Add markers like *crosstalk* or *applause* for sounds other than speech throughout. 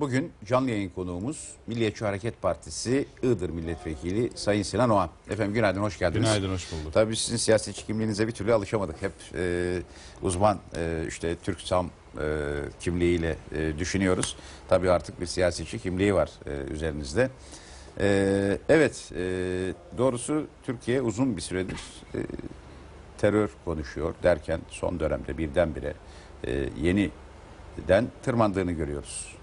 Bugün canlı yayın konuğumuz Milliyetçi Hareket Partisi Iğdır Milletvekili Sayın Sinan Oğan. Efendim günaydın, hoş geldiniz. Günaydın, hoş bulduk. Tabii sizin siyasetçi kimliğinize bir türlü alışamadık. Hep e, uzman e, işte Türk Sam e, kimliğiyle e, düşünüyoruz. Tabii artık bir siyasetçi kimliği var e, üzerinizde. E, evet, e, doğrusu Türkiye uzun bir süredir e, terör konuşuyor derken son dönemde birdenbire e, yeniden tırmandığını görüyoruz.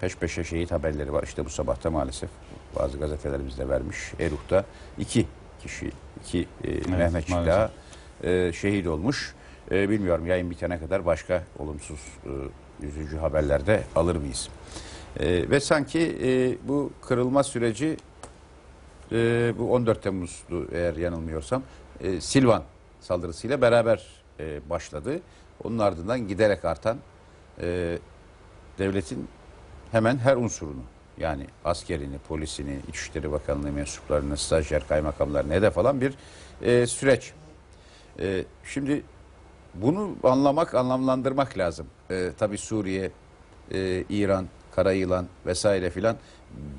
Peş peşe şehit haberleri var. İşte bu sabahta maalesef bazı gazetelerimizde vermiş. Eruk'ta iki kişi, iki e, Mehmetçik maalesef. daha e, şehit olmuş. E, bilmiyorum yayın bitene kadar başka olumsuz, e, üzücü haberlerde alır mıyız? E, ve sanki e, bu kırılma süreci e, bu 14 Temmuz'du eğer yanılmıyorsam e, Silvan saldırısıyla beraber e, başladı. Onun ardından giderek artan e, devletin hemen her unsurunu yani askerini, polisini, İçişleri Bakanlığı mensuplarını, stajyer kaymakamlarını hedef alan bir e, süreç. E, şimdi bunu anlamak, anlamlandırmak lazım. E, tabii Suriye, e, İran, Karayılan vesaire filan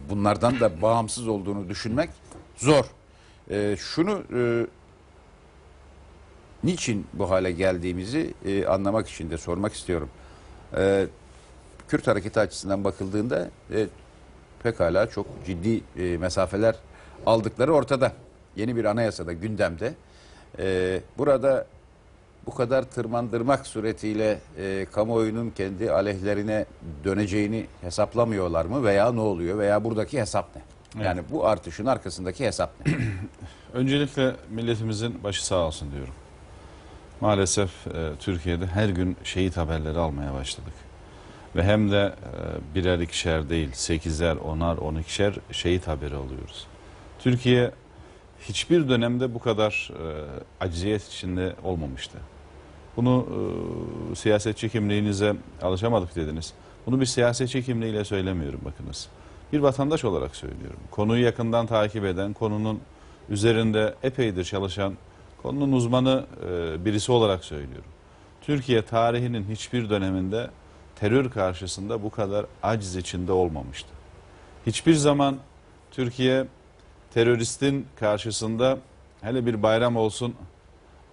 bunlardan da bağımsız olduğunu düşünmek zor. E, şunu e, niçin bu hale geldiğimizi e, anlamak için de sormak istiyorum. E, Kürt hareketi açısından bakıldığında e, pekala çok ciddi e, mesafeler aldıkları ortada. Yeni bir anayasada gündemde. E, burada bu kadar tırmandırmak suretiyle e, kamuoyunun kendi aleyhlerine döneceğini hesaplamıyorlar mı veya ne oluyor veya buradaki hesap ne? Yani bu artışın arkasındaki hesap ne? *clears throat* Öncelikle milletimizin başı sağ olsun diyorum. Maalesef e, Türkiye'de her gün şehit haberleri almaya başladık. Ve hem de e, birer ikişer değil, sekizler, onar, on ikişer şehit haberi alıyoruz. Türkiye hiçbir dönemde bu kadar e, acziyet içinde olmamıştı. Bunu e, siyasetçi kimliğinize alışamadık dediniz. Bunu bir siyasetçi kimliğiyle söylemiyorum bakınız. Bir vatandaş olarak söylüyorum. Konuyu yakından takip eden, konunun üzerinde epeydir çalışan, konunun uzmanı birisi olarak söylüyorum. Türkiye tarihinin hiçbir döneminde terör karşısında bu kadar aciz içinde olmamıştı. Hiçbir zaman Türkiye teröristin karşısında hele bir bayram olsun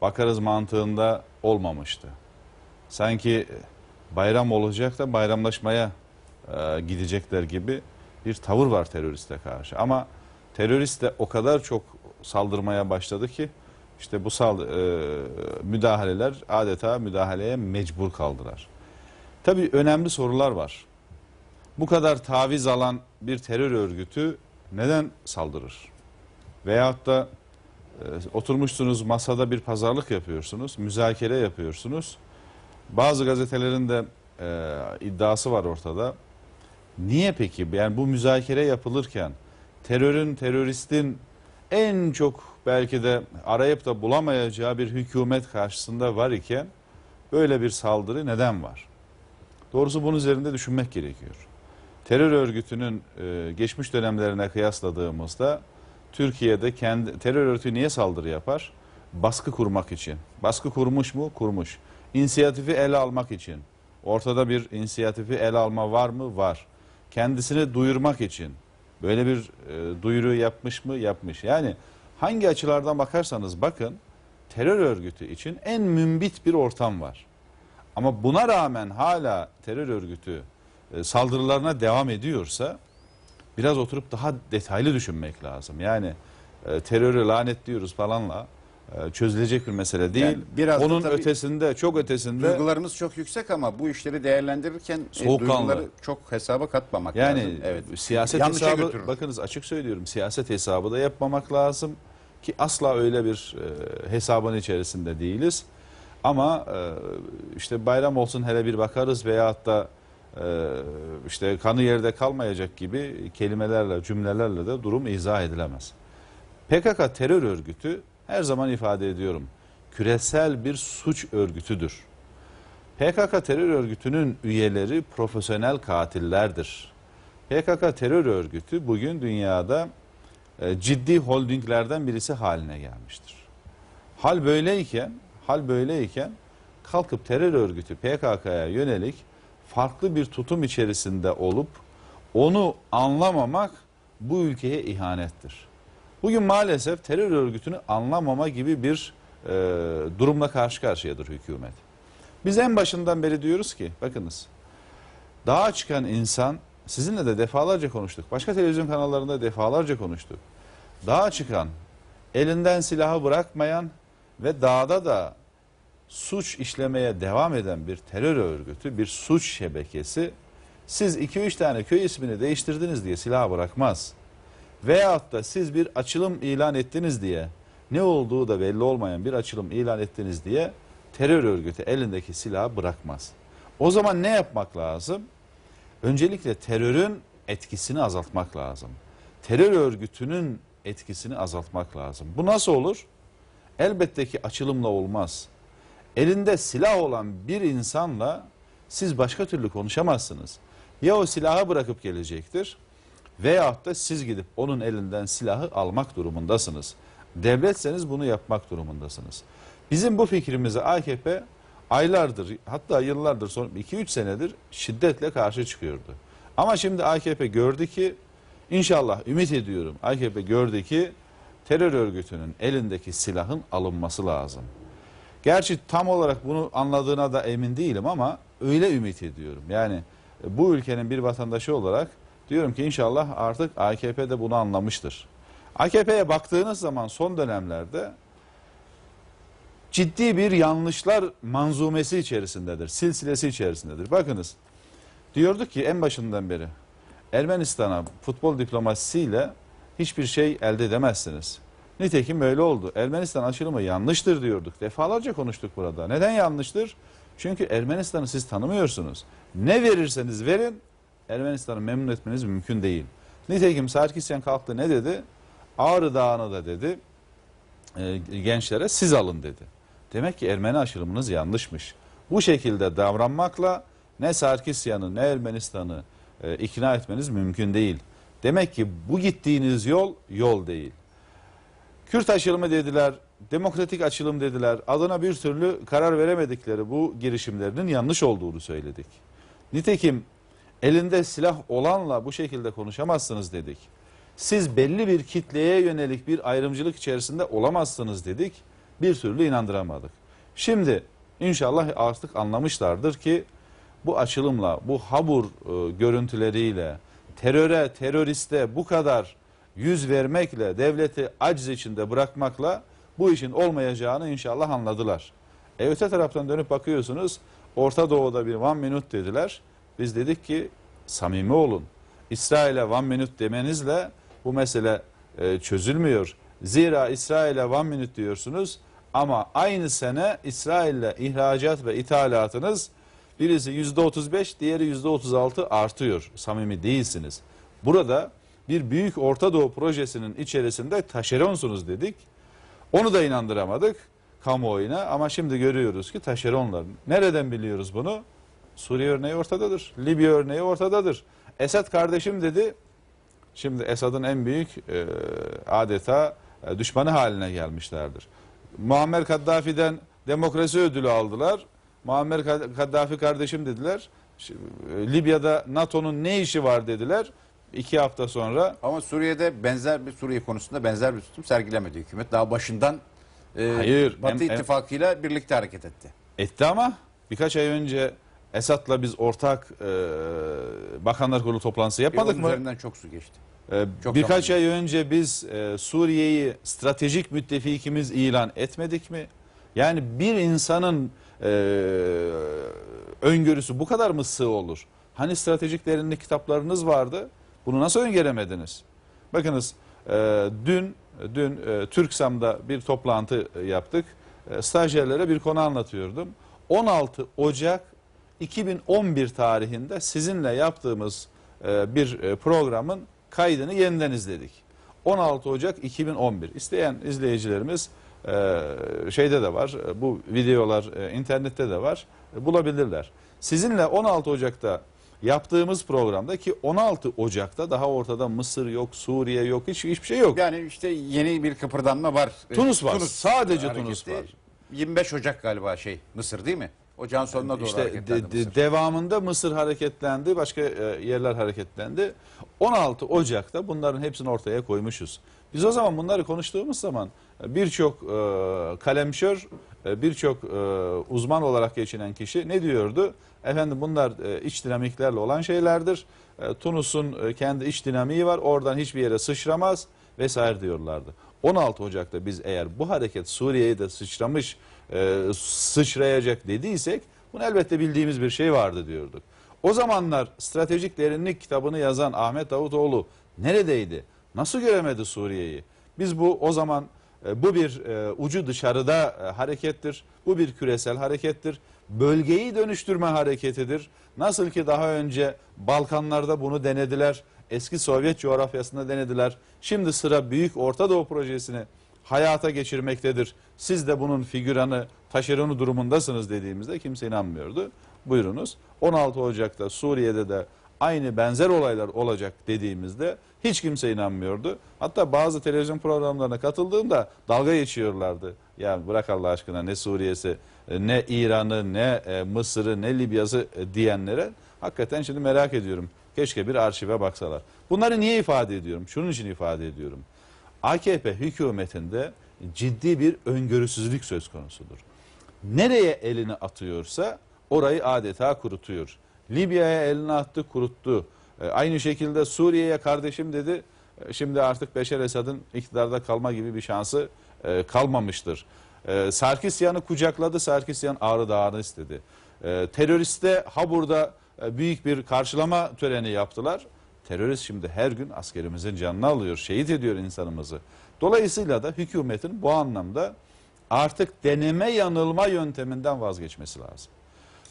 bakarız mantığında olmamıştı. Sanki bayram olacak da bayramlaşmaya e, gidecekler gibi bir tavır var teröriste karşı. Ama terörist de o kadar çok saldırmaya başladı ki işte bu sal e, müdahaleler adeta müdahaleye mecbur kaldılar. Tabii önemli sorular var. Bu kadar taviz alan bir terör örgütü neden saldırır? Veyahut da e, oturmuşsunuz masada bir pazarlık yapıyorsunuz, müzakere yapıyorsunuz. Bazı gazetelerin de e, iddiası var ortada. Niye peki? Yani bu müzakere yapılırken terörün, teröristin en çok belki de arayıp da bulamayacağı bir hükümet karşısında var iken böyle bir saldırı neden var? Doğrusu bunun üzerinde düşünmek gerekiyor. Terör örgütünün e, geçmiş dönemlerine kıyasladığımızda Türkiye'de kendi terör örgütü niye saldırı yapar? Baskı kurmak için. Baskı kurmuş mu? Kurmuş. İnisiyatifi ele almak için. Ortada bir inisiyatifi ele alma var mı? Var. Kendisini duyurmak için. Böyle bir e, duyuru yapmış mı? Yapmış. Yani hangi açılardan bakarsanız bakın terör örgütü için en mümbit bir ortam var. Ama buna rağmen hala terör örgütü e, saldırılarına devam ediyorsa biraz oturup daha detaylı düşünmek lazım. Yani e, terörü lanetliyoruz falanla e, çözülecek bir mesele değil. Yani biraz Onun tabii ötesinde, çok ötesinde Duygularımız çok yüksek ama bu işleri değerlendirirken Soğukkanlı. duyguları çok hesaba katmamak yani lazım. Evet. siyaset Yanlışa hesabı götürür. bakınız açık söylüyorum siyaset hesabı da yapmamak lazım ki asla öyle bir e, hesabın içerisinde değiliz. Ama e, işte bayram olsun hele bir bakarız veyahut da e, işte kanı yerde kalmayacak gibi kelimelerle cümlelerle de durum izah edilemez. PKK terör örgütü her zaman ifade ediyorum küresel bir suç örgütüdür. PKK terör örgütünün üyeleri profesyonel katillerdir. PKK terör örgütü bugün dünyada e, ciddi holdinglerden birisi haline gelmiştir. Hal böyleyken, hal böyleyken kalkıp terör örgütü PKK'ya yönelik farklı bir tutum içerisinde olup Onu anlamamak bu ülkeye ihanettir. Bugün maalesef terör örgütünü anlamama gibi bir e, durumla karşı karşıyadır hükümet. Biz en başından beri diyoruz ki bakınız dağa çıkan insan sizinle de defalarca konuştuk. Başka televizyon kanallarında defalarca konuştuk. Dağa çıkan, elinden silahı bırakmayan ve dağda da suç işlemeye devam eden bir terör örgütü, bir suç şebekesi siz 2-3 tane köy ismini değiştirdiniz diye silah bırakmaz. Veyahut da siz bir açılım ilan ettiniz diye ne olduğu da belli olmayan bir açılım ilan ettiniz diye terör örgütü elindeki silahı bırakmaz. O zaman ne yapmak lazım? Öncelikle terörün etkisini azaltmak lazım. Terör örgütünün etkisini azaltmak lazım. Bu nasıl olur? Elbette ki açılımla olmaz. Elinde silah olan bir insanla siz başka türlü konuşamazsınız. Ya o silahı bırakıp gelecektir veyahut da siz gidip onun elinden silahı almak durumundasınız. Devletseniz bunu yapmak durumundasınız. Bizim bu fikrimize AKP aylardır hatta yıllardır son 2-3 senedir şiddetle karşı çıkıyordu. Ama şimdi AKP gördü ki inşallah ümit ediyorum AKP gördü ki terör örgütünün elindeki silahın alınması lazım. Gerçi tam olarak bunu anladığına da emin değilim ama öyle ümit ediyorum. Yani e, bu ülkenin bir vatandaşı olarak diyorum ki inşallah artık AKP de bunu anlamıştır. AKP'ye baktığınız zaman son dönemlerde ciddi bir yanlışlar manzumesi içerisindedir, silsilesi içerisindedir. Bakınız diyorduk ki en başından beri Ermenistan'a futbol diplomasisiyle hiçbir şey elde edemezsiniz. Nitekim böyle oldu. Ermenistan açılımı yanlıştır diyorduk. Defalarca konuştuk burada. Neden yanlıştır? Çünkü Ermenistan'ı siz tanımıyorsunuz. Ne verirseniz verin Ermenistan'ı memnun etmeniz mümkün değil. Nitekim Sarkisyan kalktı ne dedi? Ağrı Dağı'nı da dedi e, gençlere siz alın dedi. Demek ki Ermeni aşırımınız yanlışmış. Bu şekilde davranmakla ne Sarkisyan'ı ne Ermenistan'ı e, ikna etmeniz mümkün değil. Demek ki bu gittiğiniz yol yol değil. Kürt açılımı dediler, demokratik açılım dediler. Adına bir türlü karar veremedikleri bu girişimlerinin yanlış olduğunu söyledik. Nitekim elinde silah olanla bu şekilde konuşamazsınız dedik. Siz belli bir kitleye yönelik bir ayrımcılık içerisinde olamazsınız dedik. Bir türlü inandıramadık. Şimdi inşallah artık anlamışlardır ki bu açılımla, bu habur e, görüntüleriyle, teröre, teröriste bu kadar yüz vermekle, devleti aciz içinde bırakmakla bu işin olmayacağını inşallah anladılar. E öte taraftan dönüp bakıyorsunuz, Orta Doğu'da bir one minute dediler. Biz dedik ki samimi olun. İsrail'e one minute demenizle bu mesele e, çözülmüyor. Zira İsrail'e one minute diyorsunuz ama aynı sene İsrail'le ihracat ve ithalatınız birisi yüzde 35 diğeri yüzde 36 artıyor. Samimi değilsiniz. Burada bir büyük Orta Doğu projesinin içerisinde taşeronsunuz dedik. Onu da inandıramadık kamuoyuna ama şimdi görüyoruz ki taşeronlar. Nereden biliyoruz bunu? Suriye örneği ortadadır. Libya örneği ortadadır. Esad kardeşim dedi. Şimdi Esad'ın en büyük e, adeta e, düşmanı haline gelmişlerdir. Muammer Kaddafi'den demokrasi ödülü aldılar. Muammer Kad- Kaddafi kardeşim dediler. E, Libya'da NATO'nun ne işi var dediler. İki hafta sonra Ama Suriye'de benzer bir Suriye konusunda benzer bir tutum sergilemedi hükümet. Daha başından e, Hayır, Batı hem- hem- ittifakıyla birlikte hareket etti. etti ama birkaç ay önce Esad'la biz ortak e, bakanlar kurulu toplantısı yapmadık Yolun mı? üzerinden çok su geçti. Ee, Çok Birkaç ay önce biz e, Suriye'yi stratejik müttefikimiz ilan etmedik mi? Yani bir insanın e, öngörüsü bu kadar mı sığ olur? Hani stratejik derinlik kitaplarınız vardı? Bunu nasıl öngöremediniz? Bakınız e, dün dün e, Türksam'da bir toplantı e, yaptık. E, stajyerlere bir konu anlatıyordum. 16 Ocak 2011 tarihinde sizinle yaptığımız e, bir e, programın kaydını yeniden izledik. 16 Ocak 2011. İsteyen izleyicilerimiz e, şeyde de var. e, Bu videolar e, internette de var. e, Bulabilirler. Sizinle 16 Ocak'ta yaptığımız programda ki 16 Ocak'ta daha ortada Mısır yok, Suriye yok, hiç hiçbir şey yok. Yani işte yeni bir kıpırdanma var. E, Tunus var. Sadece Tunus var. 25 Ocak galiba şey Mısır değil mi? Ocağın sonuna doğru İşte hareketlendi de- Mısır. devamında Mısır hareketlendi, başka e, yerler hareketlendi. 16 Ocak'ta bunların hepsini ortaya koymuşuz. Biz o zaman bunları konuştuğumuz zaman e, birçok e, kalemşör, e, birçok uzman olarak geçinen kişi ne diyordu? Efendim bunlar iç dinamiklerle olan şeylerdir. Tunus'un kendi iç dinamiği var, oradan hiçbir yere sıçramaz vesaire diyorlardı. 16 Ocak'ta biz eğer bu hareket Suriye'ye de sıçramış, sıçrayacak dediysek bunu elbette bildiğimiz bir şey vardı diyorduk. O zamanlar stratejik derinlik kitabını yazan Ahmet Davutoğlu neredeydi? Nasıl göremedi Suriye'yi? Biz bu o zaman e, bu bir e, ucu dışarıda e, harekettir. Bu bir küresel harekettir. Bölgeyi dönüştürme hareketidir. Nasıl ki daha önce Balkanlarda bunu denediler. Eski Sovyet coğrafyasında denediler. Şimdi sıra Büyük Orta Doğu projesini hayata geçirmektedir. Siz de bunun figüranı, taşeronu durumundasınız dediğimizde kimse inanmıyordu. Buyurunuz. 16 Ocak'ta Suriye'de de aynı benzer olaylar olacak dediğimizde hiç kimse inanmıyordu. Hatta bazı televizyon programlarına katıldığımda dalga geçiyorlardı. Ya bırak Allah aşkına ne Suriye'si, e, ne İran'ı, ne e, Mısır'ı, ne Libya'sı e, diyenlere hakikaten şimdi merak ediyorum. Keşke bir arşive baksalar. Bunları niye ifade ediyorum? Şunun için ifade ediyorum. AKP hükümetinde ciddi bir öngörüsüzlük söz konusudur. Nereye elini atıyorsa orayı adeta kurutuyor. Libya'ya elini attı, kuruttu. E, aynı şekilde Suriye'ye kardeşim dedi. E, şimdi artık Beşer Esad'ın iktidarda kalma gibi bir şansı e, kalmamıştır. Sarkisyan'ı kucakladı, Sarkisyan Ağrı Dağı'nı istedi. Teröriste Habur'da büyük bir karşılama töreni yaptılar. Terörist şimdi her gün askerimizin canını alıyor, şehit ediyor insanımızı. Dolayısıyla da hükümetin bu anlamda artık deneme yanılma yönteminden vazgeçmesi lazım.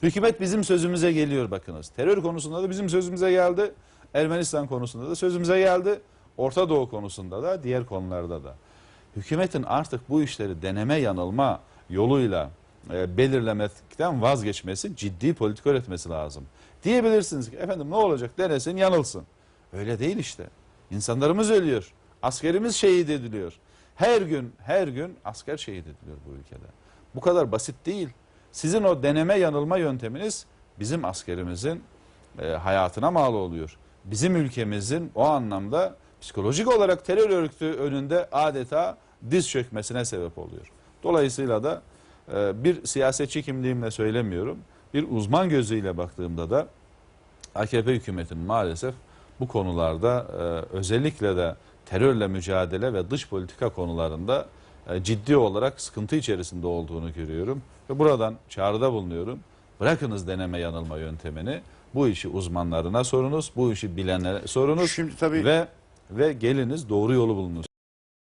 Hükümet bizim sözümüze geliyor bakınız. Terör konusunda da bizim sözümüze geldi. Ermenistan konusunda da sözümüze geldi. Orta Doğu konusunda da diğer konularda da. Hükümetin artık bu işleri deneme yanılma yoluyla e, belirlemekten vazgeçmesi, ciddi politika üretmesi lazım. Diyebilirsiniz ki efendim ne olacak denesin yanılsın. Öyle değil işte. İnsanlarımız ölüyor. Askerimiz şehit ediliyor. Her gün her gün asker şehit ediliyor bu ülkede. Bu kadar basit değil. Sizin o deneme yanılma yönteminiz bizim askerimizin e, hayatına mal oluyor. Bizim ülkemizin o anlamda psikolojik olarak terör örgütü önünde adeta diz çökmesine sebep oluyor. Dolayısıyla da e, bir siyasetçi kimliğimle söylemiyorum. Bir uzman gözüyle baktığımda da AKP hükümetinin maalesef bu konularda e, özellikle de terörle mücadele ve dış politika konularında ciddi olarak sıkıntı içerisinde olduğunu görüyorum. Ve buradan çağrıda bulunuyorum. Bırakınız deneme yanılma yöntemini. Bu işi uzmanlarına sorunuz, bu işi bilenlere sorunuz Şimdi tabii ve ve geliniz doğru yolu bulunuz.